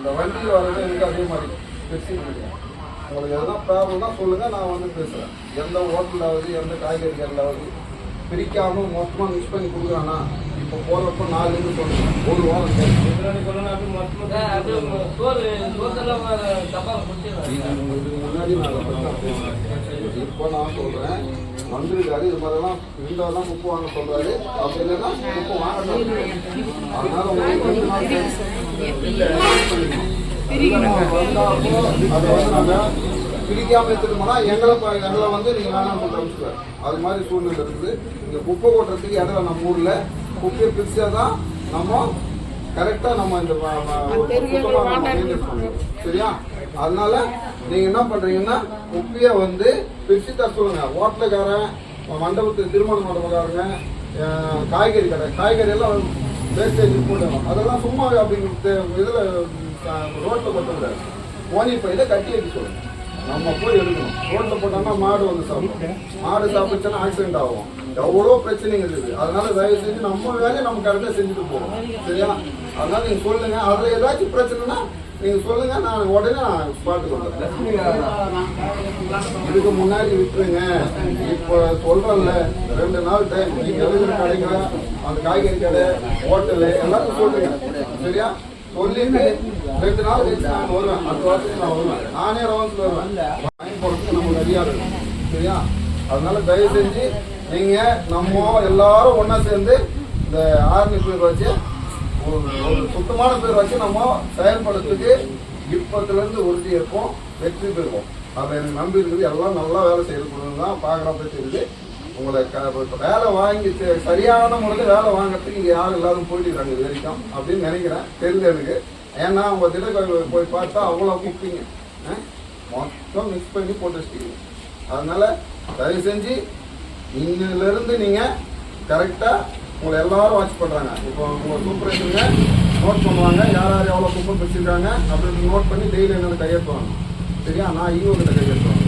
அந்த வண்டி வர்றது எனக்கு அதே மாதிரி. பெருசு கிடையாது உங்களுக்கு எதனா ப்ராப்ளம்னா சொல்லுங்கள் நான் வந்து பேசுகிறேன் எந்த ஹோட்டலாவது எந்த காய்கறி கடையிலாவது பிரிக்காம மொத்தமாக மிக்ஸ் பண்ணி கொடுக்குறானா இப்போ போகிறப்ப நாலுன்னு சொல்லுங்கள் ஒரு வாரம் முன்னாடி நான் நான். இப்போ நான் சொல்றேன். வந்திருக்காரு இது மாதிரிலாம் இருந்தால் தான் குப்பை வாங்க சொல்றாரு. அப்படி இல்லைன்னா குப்பை வாங்க அதனால உங்களுக்கு நாள் வந்தாப்போ அதை வந்து நாங்க பிரிக்காம எடுத்துட்டு போனா எங்களை ப- எங்களை வந்து நீங்க வேணாம் அனுப்பிச்சுவார் அது மாதிரி சூழ்நிலை இருக்குது. இங்க குப்பை கொட்டுறதுக்கு இடத்துல நம்ம ஊர்ல. குப்பையை பிரிச்சா தான் நம்ம கரெக்டா நம்ம இந்த ம- ம- ஒரு சுத்தமா நம்ம maintain பண்ணணும். சரியா? அதனால நீங்க என்ன பண்றீங்கன்னா குப்பிய வந்து பிரிச்சு தர சொல்லுங்க. ஹோட்டலுக்காரன் மண்டபத்துக்கு திருமண மண்டபக்காரங்க காய்கறி கடை காய்கறி எல்லாம் வேஸ்டேஜ் போடுவோம் அதெல்லாம் சும்மா அப்படிங்கிற இதுல ரோட்ல கொட்டக்கூடாது ஓனி பையில கட்டி வைக்க சொல்லுங்க. நம்ம போய் எடுக்கணும். ரோட்ல போட்டோம்னா மாடு வந்து சாப்பிடும். மாடு சாப்பிடுச்சுன்னா ஆக்சிடென்ட் ஆகும். எவ்வளோ பிரச்சனைங்க இருக்குது அதனால தயவு செஞ்சு நம்ம வேலையை நம்ம கரெக்டாக செஞ்சுட்டு போகணும். சரியா? அதனால நீங்கள் சொல்லுங்க. அதில் ஏதாச்சும் பிரச்சனைனா நீங்க சொல்லுங்க நான் உடனே நான் ஸ்பாட்டுக்கு வந்துடுறேன் இதுக்கு முன்னாடி விட்டுருங்க. இப்போ சொல்கிறேன்ல ரெண்டு நாள் டைம் நீங்க எழுதுற கடைங்க அந்த காய்கறி கடை ஹோட்டலு எல்லாத்தையும் சொல்லுங்க சரியா? சொல்லிட்டு ரெண்டு நாள் கழிச்சு நான் வருவேன். அடுத்த வாரத்துக்கு நான் வருவேன். நானே ரவுண்ட்ஸ் வருவேன். வாங்கி போடுறதுக்கு நமக்கு ரெடியா இருக்கும். சரியா? அதனால தயவு செஞ்சு நீங்க நம்ம எல்லாரும் ஒன்றா சேர்ந்து இந்த ஆர்மி பேர் வச்சு ஒரு சுத்தமான பேர் வச்சு நம்ம செயல்படுறதுக்கு இப்பத்துலேருந்து உறுதி இருப்போம் வெற்றி பெறுவோம். அதை எனக்கு நம்பி இருக்குது எல்லாம் நல்லா வேலை செய்யறது தான் பார்க்குறப்ப தெரியுது. உங்களை க வேலை வாங்கி சரியான முறையில் வேலை வாங்குறதுக்கு இங்கே யாரும் எல்லாரும் போயிட்டுருக்காங்க இது வரைக்கும் அப்படின்னு நினைக்கிறேன். தெரியுது எனக்கு. ஏன்னா உங்கள் திடக்கோயில் போய் பார்த்தா அவ்வளோ குப்பிங்க மொத்தம் மிக்ஸ் பண்ணி போட்டு வச்சிட்டீங்க அதனால தயவு செஞ்சு இன்னிலிருந்து நீங்கள் கரெக்டாக உங்களை எல்லாரும் வாட்ச் பண்ணுறாங்க இப்போ உங்கள் சூப்பர்வைசருங்க நோட் பண்ணுவாங்க. யார் யார் எவ்வளோ குப்பை வச்சுருக்காங்க அப்படின்னு நோட் பண்ணி டெய்லி என்னோட கையெழுத்துவாங்க சரியா? நான் ஈவோ கிட்ட கையெழுத்துவாங்க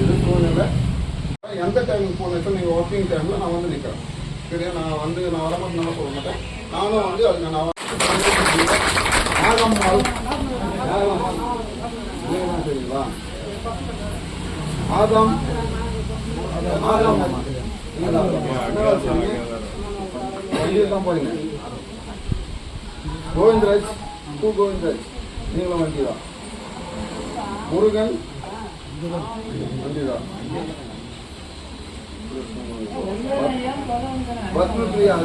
இது சூழ்நிலை. எந்த டைமுக்கு போனேன் நீங்கள் ஒர்க்கிங் டைமில் நான் வந்து நிற்கிறேன் சரியா? நான் வந்து நான் வர மட்டும் நான் சொல்ல மாட்டேன். நானும் வந்து அதுக்கு நான் ஆகம் ஆகம் சரிங்களா ஆதம். ஆதம் வண்டியில் தான் போறீங்க கோவிந்தராஜ் டூ கோவிந்தராஜ் நீங்களும் வண்டி தான் முருகன் வண்டி தான் பத்மபிரியா